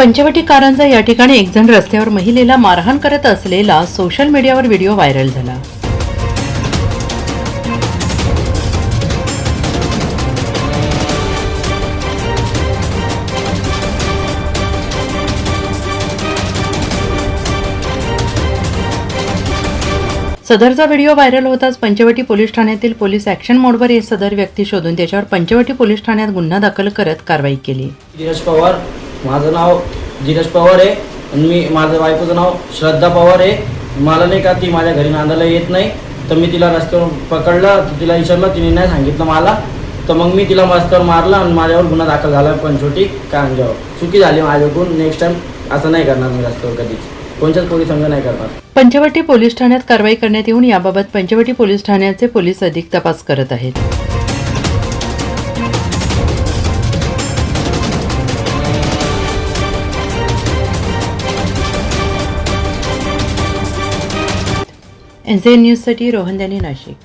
पंचवटी कारंजा या ठिकाणी एक जण रस्त्यावर महिलेला मारहाण करत असलेला सोशल मीडियावर व्हिडिओ व्हायरल झाला. सदरचा व्हिडिओ व्हायरल होताच पंचवटी पोलीस ठाण्यातील पोलीस ॲक्शन मोडवर हे सदर व्यक्ती शोधून त्याच्यावर पंचवटी पोलीस ठाण्यात गुन्हा दाखल करत कारवाई केली. धीरज पवार माझं नाव धीरज पवार आहे आणि मी माझं बायकोचं नाव श्रद्धा पवार आहे. मला नाही का ती माझ्या घरी नांदायला येत नाही. तर मी तिला रस्त्यावर पकडलं तिला विचारलं तिने नाही सांगितलं मला. तर मग मी तिला रस्त्यावर मारलं आणि माझ्यावर गुन्हा दाखल झाला पंचवटी कांजावर चुकी झाली माझ्याकडून नेक्स्ट टाइम असं नाही करणार मी रस्त्यावर कधीच. कोणत्याच पोलिसांना नाही करणार. पंचवटी पोलीस ठाण्यात कारवाई करण्यात येऊन याबाबत पंचवटी पोलीस ठाण्याचे पोलीस अधिक तपास करत आहेत. एन न्यूजसाठी रोहन नाशिक.